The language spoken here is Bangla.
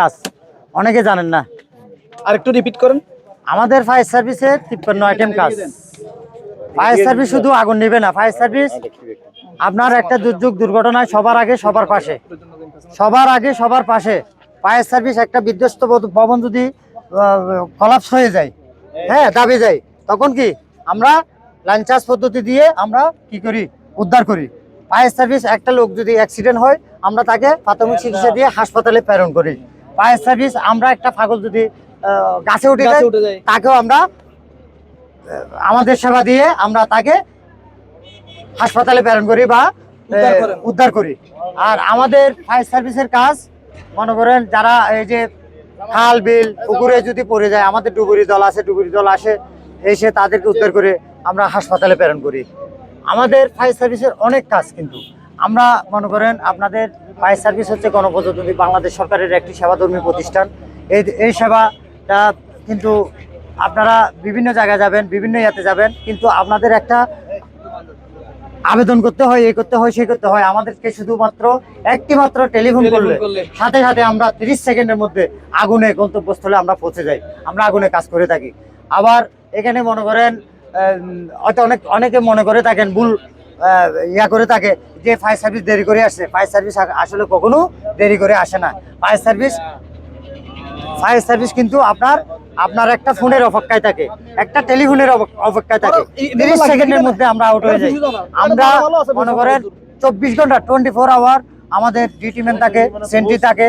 কাজ। অনেকে জানেন না। আর একটু রিপিট করেন। আমাদের ফায়ার সার্ভিসে তিপ্পান্ন আইটেম কাজ। ফায়ার সার্ভিস শুধু আগুন নেবে না। ফায়ার সার্ভিস আপনার একটা দুর্যোগ দুর্ঘটনায় সবার আগে সবার পাশে। সবার আগে সবার পাশে। ফায়ার সার্ভিস একটা বিধ্বস্ত ভবন যদি কলাপস হয়ে যায় হ্যাঁ দাবি যায় তখন কি আমরা লাঞ্চার্জ পদ্ধতি দিয়ে আমরা কি করি? উদ্ধার করি। ফায়ার সার্ভিস একটা লোক যদি অ্যাক্সিডেন্ট হয় আমরা তাকে প্রাথমিক চিকিৎসা দিয়ে হাসপাতালে প্রেরণ করি। ফায়ার সার্ভিস আমরা একটা ফাগল যদি গাছে উঠে যায় তাকেও আমরা আমাদের সেবা দিয়ে আমরা তাকে হাসপাতালে প্রেরণ করি বা উদ্ধার উদ্ধার করি। আর আমাদের ফায়ার সার্ভিসের কাজ মনে করেন যারা এই যে খাল বিল পুকুরে যদি পড়ে যায় আমাদের ডুবুরি দল আছে ডুবুরি দল আসে এসে তাদেরকে উদ্ধার করে আমরা হাসপাতালে প্রেরণ করি। আমাদের ফায়ার সার্ভিসের অনেক কাজ কিন্তু। আমরা মনে করেন আপনাদের ফায়ার সার্ভিস হচ্ছে গণপ্রজাতন্ত্রী বাংলাদেশ সরকারের একটি সেবাধর্মী প্রতিষ্ঠান। এই এই সেবাটা কিন্তু আপনারা বিভিন্ন জায়গায় যাবেন বিভিন্ন ইয়াতে যাবেন কিন্তু আপনাদের একটা আবেদন করতে হয় এই করতে হয় সেই করতে হয়। আমাদেরকে শুধুমাত্র একটি মাত্র টেলিফোন করলে। সাথে সাথে আমরা তিরিশ সেকেন্ডের মধ্যে আগুনে গন্তব্যস্থলে আমরা পৌঁছে যাই আমরা আগুনে কাজ করে থাকি। আবার এখানে মনে করেন হয়তো অনেক অনেকে মনে করে থাকেন ভুল ইয়া করে থাকে যে ফায়ার সার্ভিস দেরি করে আসছে। ফায়ার সার্ভিস আসলে কখনো দেরি করে আসে না। ফায়ার সার্ভিস ফায়ার সার্ভিস কিন্তু আপনার আপনার একটা ফোনের অপেক্ষায় থাকে। একটা টেলিফোনের অপ- অপেক্ষায় থাকে। তিরিশ সেকেন্ডের মধ্যে আমরা আউট হয়ে যাই। আমরা মনে করেন চব্বিশ ঘণ্টা টোয়েন্টি ফোর আওয়ার আমাদের ডিউটি ম্যান থাকে সেন্ট্রি থাকে।